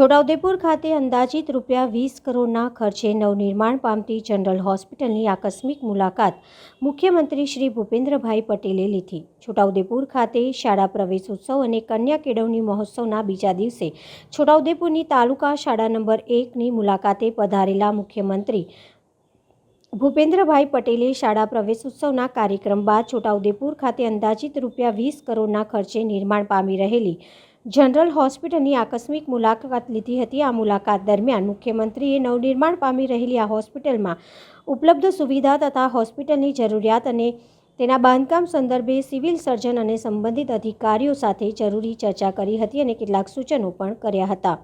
છોટાઉદેપુર ખાતે અંદાજિત રૂપિયા વીસ કરોડના ખર્ચે નવનિર્માણ પામતી જનરલ હોસ્પિટલની આકસ્મિક મુલાકાત મુખ્યમંત્રી શ્રી ભૂપેન્દ્રભાઈ પટેલે લીધી. છોટાઉદેપુર ખાતે શાળા પ્રવેશ ઉત્સવ અને કન્યા કેળવણી મહોત્સવના બીજા દિવસે છોટાઉદેપુરની તાલુકા શાળા નંબર એકની મુલાકાતે પધારેલા મુખ્યમંત્રી ભૂપેન્દ્રભાઈ પટેલે શાળા પ્રવેશ ઉત્સવના કાર્યક્રમ બાદ છોટાઉદેપુર ખાતે અંદાજિત રૂપિયા વીસ કરોડના ખર્ચે નિર્માણ પામી રહેલી જનરલ હોસ્પિટલની આકસ્મિક મુલાકાત લીધી હતી. આ મુલાકાત દરમિયાન મુખ્યમંત્રીએ નવનિર્માણ પામી રહેલી આ હોસ્પિટલમાં ઉપલબ્ધ સુવિધા તથા હોસ્પિટલની જરૂરિયાત અને તેના બાંધકામ સંદર્ભે સિવિલ સર્જન અને સંબંધિત અધિકારીઓ સાથે જરૂરી ચર્ચા કરી હતી અને કેટલાક સૂચનો પણ કર્યા હતા.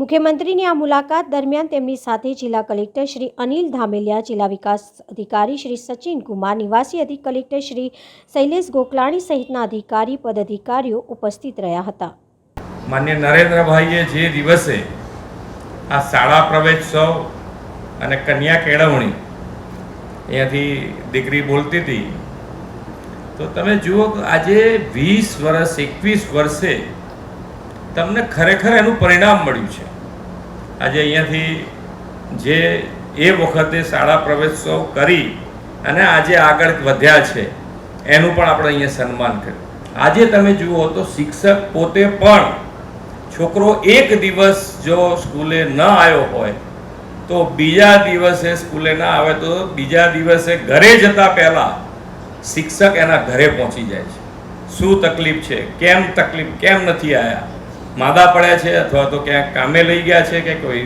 મુખ્યમંત્રીની આ મુલાકાત દરમિયાન તેમની સાથે જિલ્લા કલેક્ટર શ્રી અનિલ ધામેલિયા, જિલ્લા વિકાસ અધિકારી શ્રી સચિન કુમાર, નિવાસી અધિક કલેક્ટર શ્રી શૈલેષ ગોકલાણી સહિતના અધિકારી, પદાધિકારીઓ ઉપસ્થિત રહ્યા હતા. માન્ય નરેન્દ્રભાઈએ જે દિવસે આ શાળા પ્રવેશોત્સવ અને કન્યા કેળવણી અહીંયાથી દીકરી બોલતી હતી, તો તમે જુઓ આજે વીસ વર્ષ, એકવીસ વર્ષે તમને ખરેખર એનું પરિણામ મળ્યું છે. આજે અહીંયાથી જે એ વખતે શાળા પ્રવેશોત્સવ કરી અને આજે આગળ વધ્યા છે, એનું પણ આપણે અહીંયા સન્માન કર્યું. આજે તમે જુઓ તો શિક્ષક પોતે પણ છોકરો એક દિવસ જો સ્કૂલે ન આવ્યો હોય, તો બીજા દિવસે સ્કૂલે ના આવે તો બીજા દિવસે ઘરે જતા પહેલાં શિક્ષક એના ઘરે પહોંચી જાય છે. શું તકલીફ છે? કેમ તકલીફ? કેમ નથી આવ્યા માદા પડ્યા છે અથવા તો ક્યાંક કામે લઈ ગયા છે કે કોઈ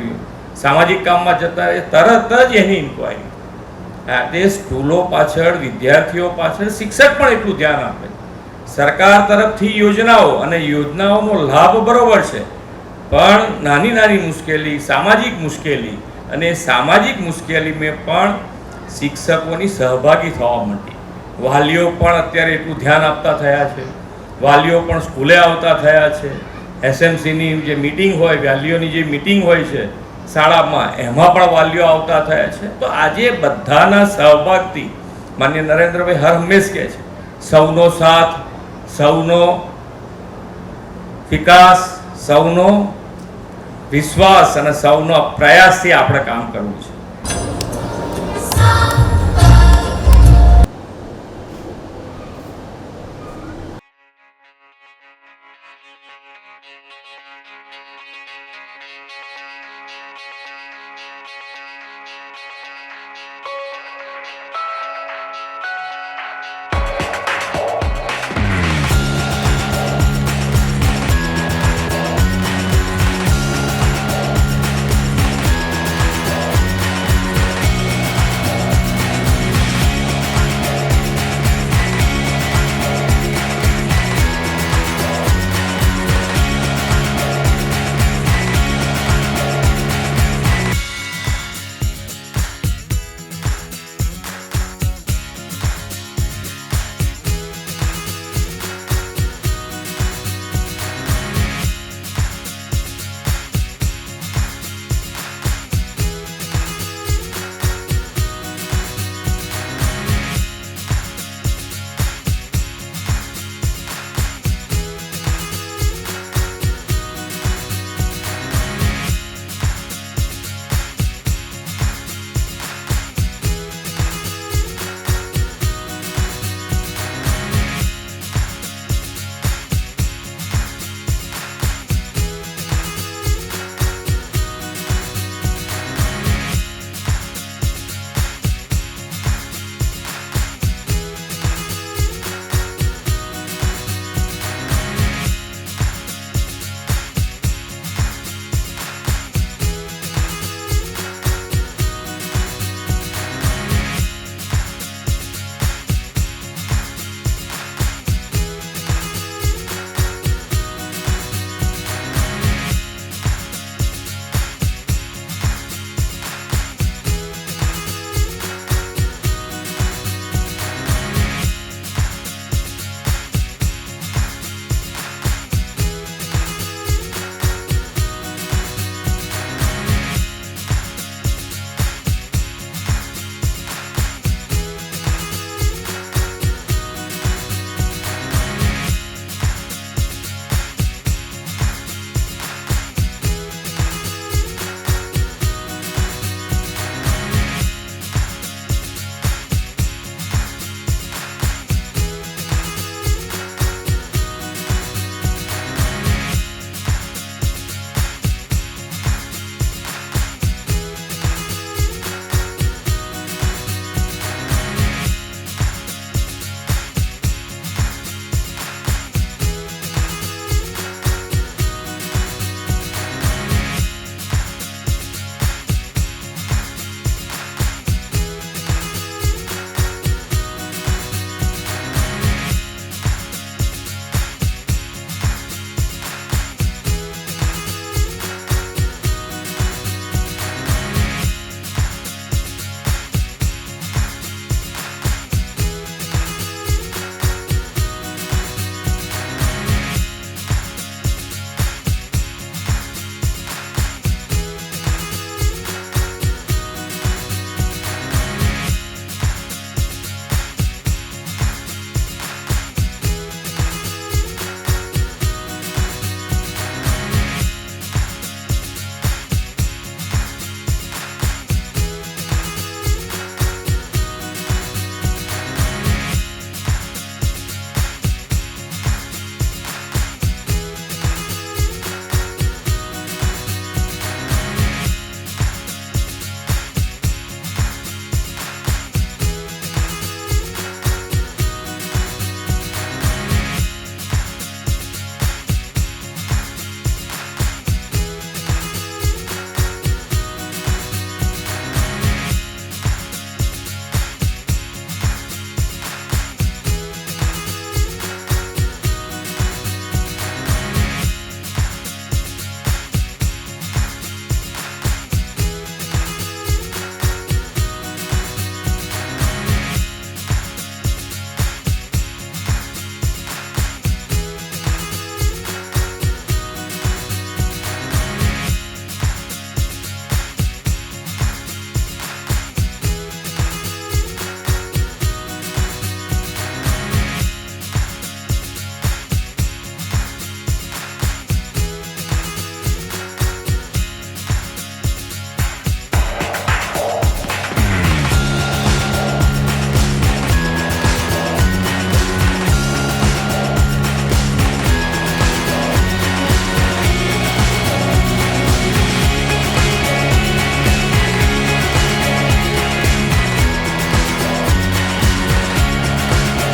સામાજિક કામમાં જતા રહે તરત જ એની ઇન્કવાયરી હા તે સ્કૂલો પાછળ, વિદ્યાર્થીઓ પાછળ શિક્ષક પણ એટલું ધ્યાન આપે. સરકાર તરફથી યોજનાઓ અને યોજનાઓનો લાભ બરોબર છે. પણ નાની નાની મુશ્કેલી, સામાજિક મુશ્કેલી અને એ સામાજિક મુશ્કેલીમાં પણ શિક્ષકોની સહભાગી થવા માંડી. વાલીઓ પણ અત્યારે એટલું ધ્યાન આપતા થયા છે. વાલીઓ પણ સ્કૂલે આવતા થયા છે. એસએમસીની જે મિટિંગ હોય, વાલીઓની જે મિટિંગ હોય છે, શાળામાં, એમાં પણ વાલીઓ આવતા થયા છે. તો આજે બધાના સહભાગથી માન્ય નરેન્દ્રભાઈ હર હંમેશ કહે છે, સૌનો સાથ, સૌનો વિકાસ, સૌનો વિશ્વાસ અને સૌનો પ્રયાસથી આપણે કામ કરવું છે.